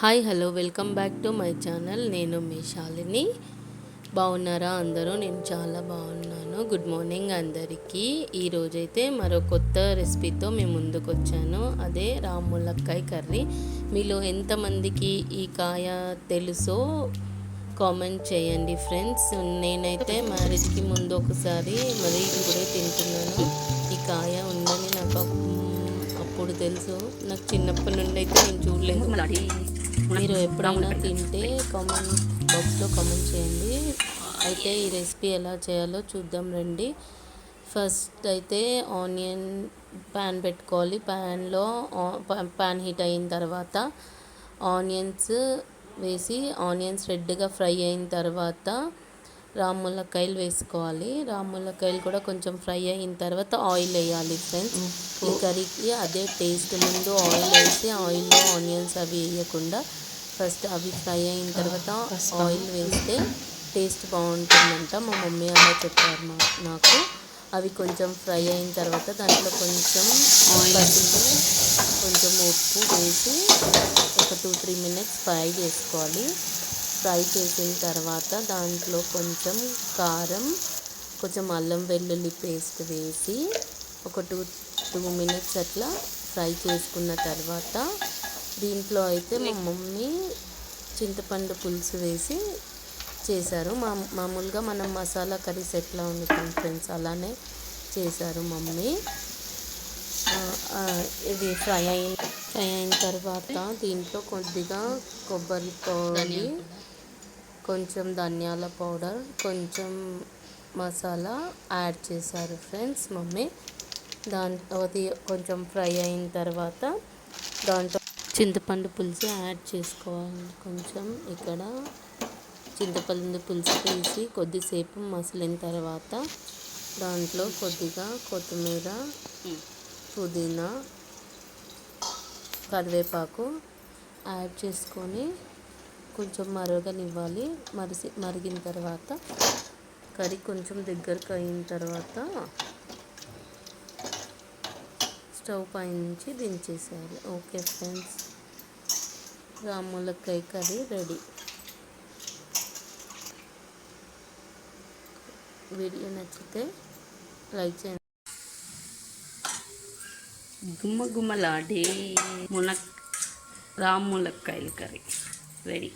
Hi hello welcome back to my channel. నేను మీ శాలిని. బాగున్నారా అందరూ? నేను చాలా బాగున్నాను గుడ్ మార్నింగ్ అందరికీ. ఈరోజైతే మరో కొత్త రెసిపీతో మేము ముందుకు వచ్చాను అదే రాములక్కాయ కర్రీ. మీలో ఎంతమందికి ఈ కాయ తెలుసో కామెంట్ చేయండి ఫ్రెండ్స్. నేనైతే మ్యారేజ్కి ముందు ఒకసారి మరి ఇప్పుడే తింటున్నాను. ఈ కాయ ఉందని నాకు అప్పుడు తెలుసు. నాకు చిన్నప్పటి నుండి అయితే నేను చూడలేదు. మీరు ఎప్పుడైనా తింటే కామెంట్ బాక్స్లో కామెంట్ చేయండి. అయితే ఈ రెసిపీ ఎలా చేయాలో చూద్దాం రండి. ఫస్ట్ అయితే ఆనియన్ ప్యాన్ పెట్టుకోవాలి. ప్యాన్లో ప్యాన్ హీట్ అయిన తర్వాత ఆనియన్స్ వేసి ఆనియన్స్ రెడ్గా ఫ్రై అయిన తర్వాత రాములకాయలు వేసుకోవాలి. రాములకాయలు కూడా కొంచెం ఫ్రై అయిన తర్వాత ఆయిల్ వేయాలి ఫ్రెండ్స్. ఈ కర్రీకి అదే టేస్ట్ ముందు ఆయిల్ వేసి ఆయిల్లో ఆనియన్స్ అవి వేయకుండా ఫస్ట్ అవి ఫ్రై అయిన తర్వాత ఆయిల్ వేస్తే టేస్ట్ బాగుంటుందంట. మా మమ్మీ అలా చెప్పారు మా- నాకు. అవి కొంచెం ఫ్రై అయిన తర్వాత దాంట్లో కొంచెం పసుపు కొంచెం ఉప్పు వేసి ఒక టూ త్రీ మినిట్స్ ఫ్రై చేసుకోవాలి. ఫ్రై చేసిన తర్వాత దాంట్లో కొంచెం కారం కొంచెం అల్లం వెల్లుల్లి పేస్ట్ వేసి ఒక టూ టూ మినిట్స్ అట్లా ఫ్రై చేసుకున్న తర్వాత దీంట్లో అయితే మా మమ్మీ చింతపండు పులుసు వేసి చేశారు. మా మామూలుగా మనం మసాలా కర్రీస్ ఎట్లా వండుతాం ఫ్రెండ్స్ అలానే చేశారు మమ్మీ. ఇది ఫ్రై అయిన ఫ్రై అయిన తర్వాత దీంట్లో కొద్దిగా కొబ్బరి పొడి కొంచెం ధనియాల పౌడర్ కొంచెం మసాలా యాడ్ చేశారు ఫ్రెండ్స్ మమ్మీ. దాంట్లో అది కొంచెం ఫ్రై అయిన తర్వాత దాంట్లో చింతపండు పులుసు యాడ్ చేసుకోవాలి. కొంచెం ఇక్కడ చింతపండు పులుసు తీసి కొద్దిసేపు మసిలిన తర్వాత దాంట్లో కొద్దిగా కొత్తిమీర పుదీనా కరివేపాకు యాడ్ చేసుకొని కొంచెం మరగనివ్వాలి. మరిసి మరిగిన తర్వాత కర్రీ కొంచెం దగ్గరకు అయిన తర్వాత స్టవ్ పై నుంచి దించేసేయాలి. ఓకే ఫ్రెండ్స్ రాములకాయ కర్రీ రెడీ. వీడియో నచ్చితే లైక్ చేయండి. గుమ్మ గుమ్మలాడే మునక్ రామ్ ములక్కాయల కర్రీ. రెడీ